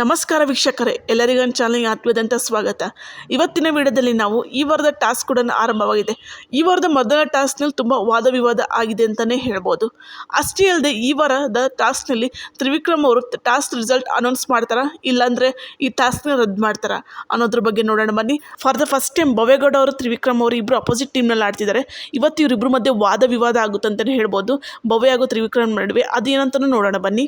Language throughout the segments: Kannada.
ನಮಸ್ಕಾರ ವೀಕ್ಷಕರೇ, ಎಲ್ಲರಿಗೂ ನನ್ನ ಚಾನಲ್ಗೆ ಆತ್ಮೀಯದಂಥ ಸ್ವಾಗತ. ಇವತ್ತಿನ ವಿಡಿಯೋದಲ್ಲಿ ನಾವು ಈ ವಾರದ ಟಾಸ್ಕ್ ಕೂಡ ಆರಂಭವಾಗಿದೆ. ಈ ವಾರದ ಮೊದಲ ಟಾಸ್ಕ್ನಲ್ಲಿ ತುಂಬ ವಾದ ವಿವಾದ ಆಗಿದೆ ಅಂತಲೇ ಹೇಳ್ಬೋದು. ಅಷ್ಟೇ ಅಲ್ಲದೆ ಈ ವಾರದ ಟಾಸ್ಕ್ನಲ್ಲಿ ತ್ರಿವಿಕ್ರಮ್ ಅವರು ಟಾಸ್ಕ್ ರಿಸಲ್ಟ್ ಅನೌನ್ಸ್ ಮಾಡ್ತಾರಾ, ಇಲ್ಲಾಂದರೆ ಈ ಟಾಸ್ಕ್ನ ರದ್ದು ಮಾಡ್ತಾರಾ ಅನ್ನೋದ್ರ ಬಗ್ಗೆ ನೋಡೋಣ ಬನ್ನಿ. For the first time Bavegowda ಅವರು, ತ್ರಿವಿಕ್ರಮ್ ಅವರು ಇಬ್ಬರು ಅಪೋಸಿಟ್ ಟೀಮ್ನಲ್ಲಿ ಆಡ್ತಿದ್ದಾರೆ. ಇವತ್ತು ಇವರಿಬ್ಬರ ಮಧ್ಯೆ ವಾದ ವಿವಾದ ಆಗುತ್ತಂತಲೇ ಹೇಳ್ಬೋದು. ಭವ್ಯ ಹಾಗೂ ತ್ರಿವಿಕ್ರಮ್ ನಡುವೆ ಅದೇನಂತಲೂ ನೋಡೋಣ ಬನ್ನಿ.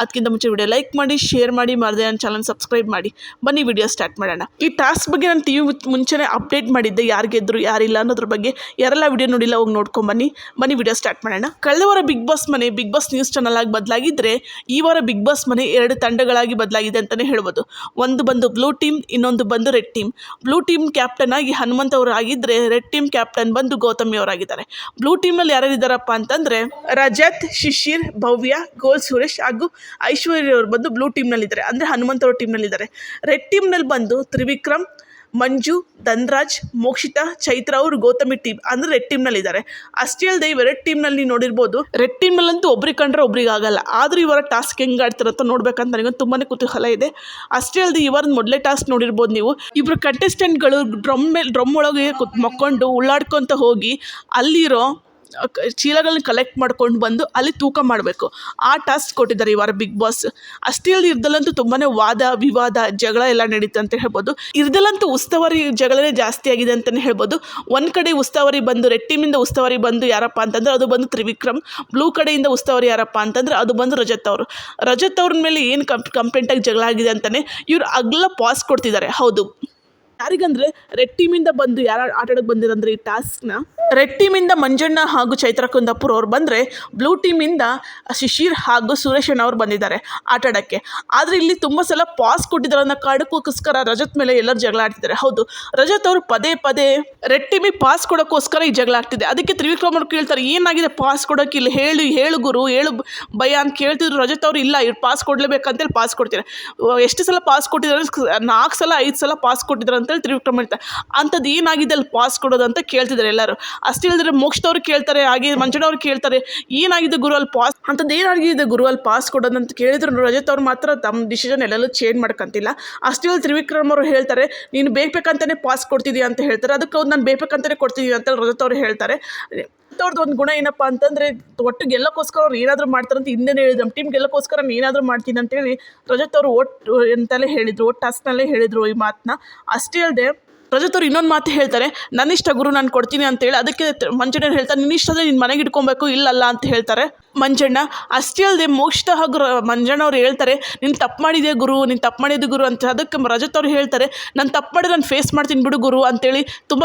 ಅದಕ್ಕಿಂತ ಮುಂಚೆ ವಿಡಿಯೋ ಲೈಕ್ ಮಾಡಿ ಶೇರ್ ಮಾಡಿ, ಮರದೆ ನನ್ನ ಚಾನಲ್ ಸಬ್ಸ್ಕ್ರೈಬ್ ಮಾಡಿ. ಬನ್ನಿ ವಿಡಿಯೋ ಸ್ಟಾರ್ಟ್ ಮಾಡೋಣ. ಈ ಟಾಸ್ಕ್ ಬಗ್ಗೆ ನಾನು ಟಿ ವಿ ಮುಂಚೆನೇ ಅಪ್ಡೇಟ್ ಮಾಡಿದ್ದೆ, ಯಾರು ಗೆದ್ರು ಯಾರಿಲ್ಲ ಅನ್ನೋದ್ರ ಬಗ್ಗೆ. ಯಾರೆಲ್ಲ ವಿಡಿಯೋ ನೋಡಿಲ್ಲ, ಹೋಗಿ ನೋಡ್ಕೊಂಡು ಬನ್ನಿ. ಬನ್ನಿ ವಿಡಿಯೋ ಸ್ಟಾರ್ಟ್ ಮಾಡೋಣ. ಕಳೆದ ವಾರ ಬಿಗ್ ಬಾಸ್ ಮನೆ ಬಿಗ್ ಬಾಸ್ ನ್ಯೂಸ್ ಚಾನಲ್ ಆಗಿ ಬದಲಾಗಿದ್ದರೆ ಈ ವಾರ ಬಿಗ್ ಬಾಸ್ ಮನೆ ಎರಡು ತಂಡಗಳಾಗಿ ಬದಲಾಗಿದೆ ಅಂತಲೇ ಹೇಳ್ಬೋದು. ಒಂದು ಬಂದು ಬ್ಲೂ ಟೀಮ್ ಇನ್ನೊಂದು ಬಂದು red team blue team captain ಆಗಿ ಹನುಮಂತ್ ಅವರು ಆಗಿದ್ದರೆ ರೆಡ್ ಟೀಮ್ ಕ್ಯಾಪ್ಟನ್ ಬಂದು ಗೌತಮಿ ಅವರಾಗಿದ್ದಾರೆ ಬ್ಲೂ ಟೀಮಲ್ಲಿ ಯಾರ್ಯಾರಿದ್ದಾರಪ್ಪ ಅಂತಂದರೆ, ರಜತ್, ಶಿಶಿರ್, ಭವ್ಯ, ಗೋಲ್ ಸುರೇಶ್ ಹಾಗೂ ಐಶ್ವರ್ಯ ಅವರು ಬಂದು ಬ್ಲೂ ಟೀಮ್ನಲ್ಲಿದ್ದಾರೆ ಅಂದರೆ ಹನುಮಂತ್ ಅವ್ರ ಟೀಮ್ನಲ್ಲಿದ್ದಾರೆ ರೆಡ್ ಟೀಮ್ನಲ್ಲಿ ಬಂದು ತ್ರಿವಿಕ್ರಮ್, ಮಂಜು, ಧನ್ರಾಜ್, ಮೋಕ್ಷಿತಾ, ಚೈತ್ರ ಅವರು ಗೌತಮಿ ಟೀಮ್ ಅಂದರೆ ರೆಡ್ ಟೀಮ್ನಲ್ಲಿದ್ದಾರೆ ಅಷ್ಟೇ ಅಲ್ಲದೆ ರೆಡ್ ಟೀಮ್ನಲ್ಲಿ ನೋಡಿರ್ಬೋದು ರೆಡ್ ಟೀಮ್ನಲ್ಲಂತೂ ಒಬ್ರಿಗೆ ಕಂಡ್ರೆ ಒಬ್ರಿಗೆ ಆಗಲ್ಲ. ಆದರೂ ಇವರ ಟಾಸ್ಕ್ ಹೆಂಗೆ ಆಡ್ತಾರೆ ಅಂತ ನೋಡ್ಬೇಕಂತ ನನಗೆ ತುಂಬಾ ಕುತೂಹಲ ಇದೆ. ಅಷ್ಟೇ ಅಲ್ಲದೆ ಇವರ ಮೊದಲೇ ಟಾಸ್ಕ್ ನೋಡಿರ್ಬೋದು ನೀವು. ಇಬ್ಬರು ಕಂಟೆಸ್ಟೆಂಟ್ಗಳು ಡ್ರಮ್ ಮೇಲೆ ಡ್ರಮ್ ಒಳಗೆ ಕುತ್ ಮಕ್ಕೊಂಡು ಉಳ್ಳಾಡ್ಕೊತ ಹೋಗಿ ಅಲ್ಲಿರೋ ಚೀಲಗಳನ್ನ ಕಲೆಕ್ಟ್ ಮಾಡ್ಕೊಂಡು ಬಂದು ಅಲ್ಲಿ ತೂಕ ಮಾಡಬೇಕು. ಆ ಟಾಸ್ಕ್ ಕೊಟ್ಟಿದ್ದಾರೆ ಈ ವಾರ ಬಿಗ್ ಬಾಸ್ ಅಷ್ಟೇ ಇರ್ದಲ್ಲಂತೂ ತುಂಬಾ ವಾದ, ವಿವಾದ, ಜಗಳ ಎಲ್ಲ ನಡೀತು ಅಂತ ಹೇಳ್ಬೋದು. ಇರ್ದಲ್ಲಂತೂ ಉಸ್ತುವಾರಿ ಜಗಳನೇ ಜಾಸ್ತಿ ಆಗಿದೆ ಅಂತಲೇ ಹೇಳ್ಬೋದು. ಒಂದು ಕಡೆ ಉಸ್ತುವಾರಿ ಬಂದು ರೆಡ್ ಟೀಮಿಂದ ಉಸ್ತುವಾರಿ ಬಂದು ಯಾರಪ್ಪ ಅಂತಂದ್ರೆ ಅದು ಬಂದು ತ್ರಿವಿಕ್ರಮ್. ಬ್ಲೂ ಕಡೆಯಿಂದ ಉಸ್ತುವಾರಿ ಯಾರಪ್ಪ ಅಂತಂದ್ರೆ ಅದು ಬಂದು ರಜತ್ ಅವರು. ರಜತ್ ಅವ್ರ ಮೇಲೆ ಏನು ಕಂಪ್ ಕಂಪ್ಲೇಂಟಾಗಿ ಜಗಳ ಆಗಿದೆ ಅಂತಲೇ ಇವರು ಅಗ್ಲ ಪಾಸ್ ಕೊಡ್ತಿದ್ದಾರೆ. ಹೌದು. ಯಾರಿಗಂದ್ರೆ ರೆಡ್ ಟೀಮಿಂದ ಬಂದು ಯಾರು ಆಟಾಡಕ್ಕೆ ಬಂದಿರಂದ್ರೆ ಈ ಟಾಸ್ಕ್ನ ರೆಡ್ ಟೀಮಿಂದ ಮಂಜಣ್ಣ ಹಾಗೂ ಚೈತ್ರ ಕುಂದಾಪುರ್ ಅವ್ರು ಬಂದರೆ ಬ್ಲೂ ಟೀಮಿಂದ ಶಿಶಿರ್ ಹಾಗೂ ಸುರೇಶ್ ಅಣ್ಣ ಅವ್ರು ಬಂದಿದ್ದಾರೆ ಆಟಾಡೋಕ್ಕೆ. ಆದರೆ ಇಲ್ಲಿ ತುಂಬ ಸಲ ಪಾಸ್ ಕೊಟ್ಟಿದ್ದಾರೆ ಅನ್ನೋ ಕಾರಣಕ್ಕೋಸ್ಕರ ರಜತ್ ಮೇಲೆ ಎಲ್ಲರೂ ಜಗಳ ಆಡ್ತಿದ್ದಾರೆ. ಹೌದು, ರಜತ್ ಅವರು ಪದೇ ಪದೇ ರೆಡ್ ಟೀಮಿಗೆ ಪಾಸ್ ಕೊಡೋಕ್ಕೋಸ್ಕರ ಈ ಜಗಳ ಆಗ್ತಿದೆ. ಅದಕ್ಕೆ ತ್ರಿವಿಕ್ರಮ್ ಅವ್ರು ಕೇಳ್ತಾರೆ, ಏನಾಗಿದೆ ಪಾಸ್ ಕೊಡೋಕೆ ಇಲ್ಲಿ? ಹೇಳು ಹೇಳು ಗುರು, ಹೇಳು ಭಯ ಅಂತ ಕೇಳ್ತಿದ್ರು ರಜತ್ ಅವರು, ಇಲ್ಲ, ಇವ್ರು ಪಾಸ್ ಕೊಡಲೇಬೇಕಂತೇಳಿ ಪಾಸ್ ಕೊಡ್ತಾರೆ ಎಷ್ಟು ಸಲ ಪಾಸ್ ಕೊಟ್ಟಿದ್ದಾರೆ ನಾಲ್ಕು ಸಲ, ಐದು ಸಲ ಪಾಸ್ ಕೊಟ್ಟಿದ್ದಾರೆ ಅಂತೇಳಿ ತ್ರಿವಿಕ್ರಮ್ ಹೇಳ್ತಾರೆ. ಅಂಥದ್ದು ಏನಾಗಿದೆ ಅಲ್ಲಿ ಪಾಸ್ ಕೊಡೋದು ಅಂತ ಕೇಳ್ತಿದ್ದಾರೆ ಎಲ್ಲರೂ. ಅಷ್ಟೇ ಹೇಳಿದ್ರೆ ಮೋಕ್ಷದವ್ರು ಕೇಳ್ತಾರೆ, ಹಾಗೆ ಮಂಜಣ್ಣವ್ರು ಕೇಳ್ತಾರೆ, ಏನಾಗಿದೆ ಗುರು ಅಲ್ಲಿ ಪಾಸ್ ಅಂಥದ್ದು ಏನಾಗಿದೆ ಗುರು ಅಲ್ಲಿ ಪಾಸ್ ಕೊಡೋದಂತ ಕೇಳಿದ್ರು ರಜತ್ ಅವ್ರು ಮಾತ್ರ ತಮ್ಮ ಡಿಸಿಷನ್ ಎಲ್ಲೆಲ್ಲೂ ಚೇಂಜ್ ಮಾಡ್ಕೊಂತಿಲ್ಲ. ಅಷ್ಟು ಹೇಳಿ ತ್ರಿವಿಕ್ರಮ್ ಅವರು ಹೇಳ್ತಾರೆ, ನೀನು ಬೇಕಂತಾನೆ ಪಾಸ್ ಕೊಡ್ತಿದ್ಯಾ ಅಂತ ಹೇಳ್ತಾರೆ. ಅದಕ್ಕೆ ಅವ್ರು ನಾನು ಬೇಕಂತಾನೆ ಕೊಡ್ತಿದ್ದೀನಿ ಅಂತ ರಜತ್ ಅವ್ರು ಹೇಳ್ತಾರೆ. ಅವ್ರದ್ದು ಒಂದು ಗುಣ ಏನಪ್ಪ ಅಂತಂದರೆ, ಒಟ್ಟು ಗೆಲ್ಲಕ್ಕೋಸ್ಕರ ಅವ್ರು ಏನಾದರೂ ಮಾಡ್ತಾರೆ ಅಂತ ಹಿಂದೆ ಹೇಳಿದ್ರು. ನಮ್ಮ ಟೀಮ್ ಗೆಲ್ಲಕ್ಕೋಸ್ಕರ ನಾನು ಏನಾದರೂ ಮಾಡ್ತೀನಿ ಅಂತೇಳಿ ರಜತ್ ಅವರು ಒಟ್ಟು ಅಂತಲೇ ಹೇಳಿದರು ಒಟ್ಟು ಅಷ್ಟನಲ್ಲೇ ಹೇಳಿದರು ಈ ಮಾತನ್ನ ಅಷ್ಟೇ ಅಲ್ಲದೆ ರಜತ್ ಅವ್ರು ಇನ್ನೊಂದು ಮಾತು ಹೇಳ್ತಾರೆ ನನ್ನ ಇಷ್ಟ ಗುರು ನಾನು ಕೊಡ್ತೀನಿ ಅಂತೇಳಿ ಅದಕ್ಕೆ ಮಂಜಣ್ಣ ಹೇಳ್ತಾರೆ ನಿನ್ನಿಷ್ಟದ ನಿನ್ನ ಮನೆಗೆ ಇಟ್ಕೊಬೇಕು, ಇಲ್ಲಲ್ಲ ಅಂತ ಹೇಳ್ತಾರೆ ಮಂಜಣ್ಣ. ಅಷ್ಟೇ ಅಲ್ಲದೆ ಮೋಕ್ಷಿತ ಹಾಗೂ ಮಂಜಣ್ಣ ಅವ್ರು ಹೇಳ್ತಾರೆ, ನೀನು ತಪ್ಪು ಮಾಡಿದೆ ಗುರು? ನೀನು ತಪ್ಪು ಮಾಡಿದೆ ಗುರು? ಅಂತ ಅದಕ್ಕೆ ರಜತ್ ಅವ್ರು ಹೇಳ್ತಾರೆ, ನಾನು ತಪ್ಪು ಮಾಡಿ ನಾನು ಫೇಸ್ ಮಾಡ್ತೀನಿ ಬಿಡು ಗುರು ಅಂತೇಳಿ ತುಂಬ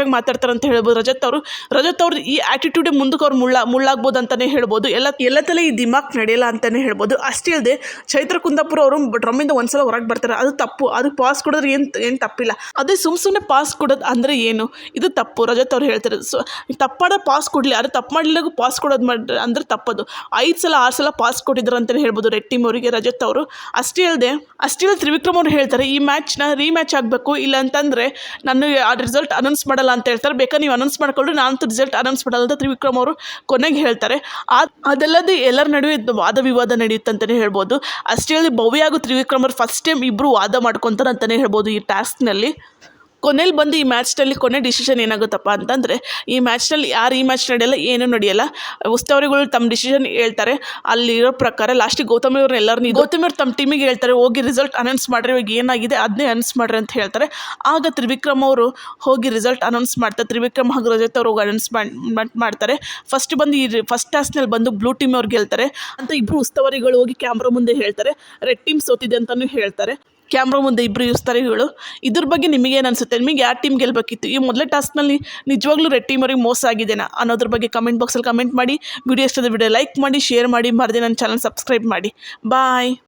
ಆಗಿ ಮಾತಾಡ್ತಾರೆ ಅಂತ ಹೇಳ್ಬೋದು ರಜತ್ ಅವರು. ರಜತ್ ಅವ್ರ ಈ ಆ್ಯಟಿಟ್ಯೂಡೇ ಮುಂದಕ್ಕೆ ಅವ್ರು ಮುಳ್ಳ, ಮುಳ್ಳಾಗ್ಬೋದು ಅಂತಲೇ ಹೇಳ್ಬೋದು. ಎಲ್ಲ ಎಲ್ಲ ತಲೆ ಈ ದಿಮಾಕ್ ನಡೆಯಲ್ಲ ಅಂತಲೇ ಹೇಳ್ಬೋದು. ಅಷ್ಟೇ ಅಲ್ಲದೆ ಚೈತ್ರ ಕುಂದಾಪುರ ಅವರು ಡ್ರಮ್ಮಿಂದ ಒಂದ್ಸಲ ಹೊರಗೆ ಬರ್ತಾರೆ, ಅದು ತಪ್ಪು, ಅದು ಪಾಸ್ ಕೊಡೋದ್ರೆ ಏನು ಏನು ತಪ್ಪಿಲ್ಲ. ಅದೇ ಸುಮ್ಮ ಸುಮ್ಮನೆ ಪಾಸ್ ಕೊಡೋದು ಅಂದರೆ ಏನು? ಇದು ತಪ್ಪು. ರಜತ್ ಅವ್ರು ಹೇಳ್ತಾರೆ ಸೊ ತಪ್ಪಾಡ ಪಾಸ್ ಕೊಡಲಿ. ಆದರೆ ತಪ್ಪು ಮಾಡಲಿಗೂ ಪಾಸ್ ಕೊಡೋದು ಮಾಡಿ, ಅಂದರೆ ತಪ್ಪದು. ಐದು ಸಲ, ಆರು ಸಲ ಪಾಸ್ ಕೊಟ್ಟಿದ್ರು ಅಂತಲೇ ಹೇಳ್ಬೋದು ರೆಡ್ ಟೀಮ್ ಅವರಿಗೆ, ರಜತ್ ಅವರು. ಅಷ್ಟೇ ಅಲ್ಲದೆ ಅಷ್ಟೇ ತ್ರಿವಿಕ್ರಮ್ ಅವರು ಹೇಳ್ತಾರೆ, ಈ ಮ್ಯಾಚ್ನ ರೀಮ್ಯಾಚ್ ಆಗಬೇಕು, ಇಲ್ಲ ಅಂತಂದರೆ ನಾನು ಆ ರಿಸಲ್ಟ್ ಅನೌನ್ಸ್ ಮಾಡಲ್ಲ ಅಂತ ಹೇಳ್ತಾರೆ. ಬೇಕಾದ್ರೆ ನೀವು ಅನೌನ್ಸ್ ಮಾಡಿಕೊಂಡ್ರೆ ನಾನು ರಿಸಲ್ಟ್ ಅನೌನ್ಸ್ ಮಾಡಲ್ಲ ಅಂತ ತ್ರಿವಿಕ್ರಮ್ ಅವರು ಕೊನೆಗೆ ಹೇಳ್ತಾರೆ. ಅದಲ್ಲದೆ ಎಲ್ಲರ ನಡುವೆ ವಾದ ವಿವಾದ ನಡೆಯುತ್ತೆ ಅಂತಲೇ ಹೇಳ್ಬೋದು. ಅಷ್ಟೇ ಅಲ್ಲಿ ಭವ್ಯ ಹಾಗೂ ತ್ರಿವಿಕ್ರಮ್ ಅವರು ಫಸ್ಟ್ ಟೈಮ್ ಇಬ್ಬರು ವಾದ ಮಾಡ್ಕೊತಾರೆ ಅಂತಲೇ ಹೇಳ್ಬೋದು ಈ ಟಾಸ್ಕ್ನಲ್ಲಿ ಕೊನೆಯಲ್ಲಿ ಬಂದು ಈ ಮ್ಯಾಚ್ನಲ್ಲಿ ಕೊನೆ ಡಿಸಿಷನ್ ಏನಾಗುತ್ತಪ್ಪ ಅಂತಂದರೆ, ಈ ಮ್ಯಾಚ್ನಲ್ಲಿ ಯಾರು ಈ ಮ್ಯಾಚ್ ನಡೆಯಲ್ಲ, ಏನೂ ನಡೆಯಲ್ಲ, ಉಸ್ತವರಿಗಳು ತಮ್ಮ ಡಿಸಿಷನ್ ಹೇಳ್ತಾರೆ. ಅಲ್ಲಿರೋ ಪ್ರಕಾರ ಲಾಸ್ಟಿಗೆ ಗೌತಮಿ ಅವ್ರನ್ನ ಎಲ್ಲರನ್ನ ಗೌತಮಿ ಅವ್ರು ತಮ್ಮ ಟೀಮಿಗೆ ಹೇಳ್ತಾರೆ, ಹೋಗಿ ರಿಸಲ್ಟ್ ಅನೌನ್ಸ್ ಮಾಡ್ರಿ, ಇವಾಗ ಏನಾಗಿದೆ ಅದನ್ನೇ ಅನೌನ್ಸ್ ಮಾಡ್ರಿ ಅಂತ ಹೇಳ್ತಾರೆ. ಆಗ ತ್ರಿವಿಕ್ರಮ್ ಅವರು ಹೋಗಿ ರಿಸಲ್ಟ್ ಅನೌನ್ಸ್ ಮಾಡ್ತಾರೆ. ತ್ರಿವಿಕ್ರಮ್ ಹಾಗೂ ರಜತ್ ಅವರು ಹೋಗಿ ಅನೌನ್ಸ್ ಮಾಡ್ತಾರೆ. ಫಸ್ಟ್ ಬಂದು ಈ ಫಸ್ಟ್ ಟಾಸ್ನಲ್ಲಿ ಬಂದು ಬ್ಲೂ ಟೀಮ್ ಅವ್ರು ಗೆಲ್ತಾರೆ. ಅಂತ ಇಬ್ಬರು ಉಸ್ತುವಾರಿಗಳು ಹೋಗಿ ಕ್ಯಾಮ್ರಾ ಮುಂದೆ ಹೇಳ್ತಾರೆ. ರೆಡ್ ಟೀಮ್ ಸೋತಿದೆ ಅಂತಲೂ ಹೇಳ್ತಾರೆ. ಕ್ಯಾಮ್ರಾ ಮುಂದೆ ಇಬ್ಬರು ಉಸ್ತುವಾರಿಗಳು ಇದ್ರ ಬಗ್ಗೆ ನಿಮಗೇನು ಅನಿಸುತ್ತೆ? ನಿಮಗೆ ಯಾವ ಟೀಮ್ ಗೆಲ್ಲಬೇಕಿತ್ತು ಈ ಮೊದಲೇ ಟಾಸ್ಕ್ನಲ್ಲಿ ನಿಜವಾಗ್ಲೂ ರೆಡ್ ಟೀಮ್ ಅವ್ರಿಗೆ ಮೋಸ ಆಗಿದೆನಾ ಅನ್ನೋದ್ರ ಬಗ್ಗೆ ಕಮೆಂಟ್ ಬಾಕ್ಸಲ್ಲಿ ಕಮೆಂಟ್ ಮಾಡಿ. ವಿಡಿಯೋ ಇಷ್ಟದ ವಿಡಿಯೋ ಲೈಕ್ ಮಾಡಿ ಶೇರ್ ಮಾಡಿ. ಮರದೇ ನನ್ನ ಚಾನಲ್ ಸಬ್ಸ್ಕ್ರೈಬ್ ಮಾಡಿ. ಬಾಯ್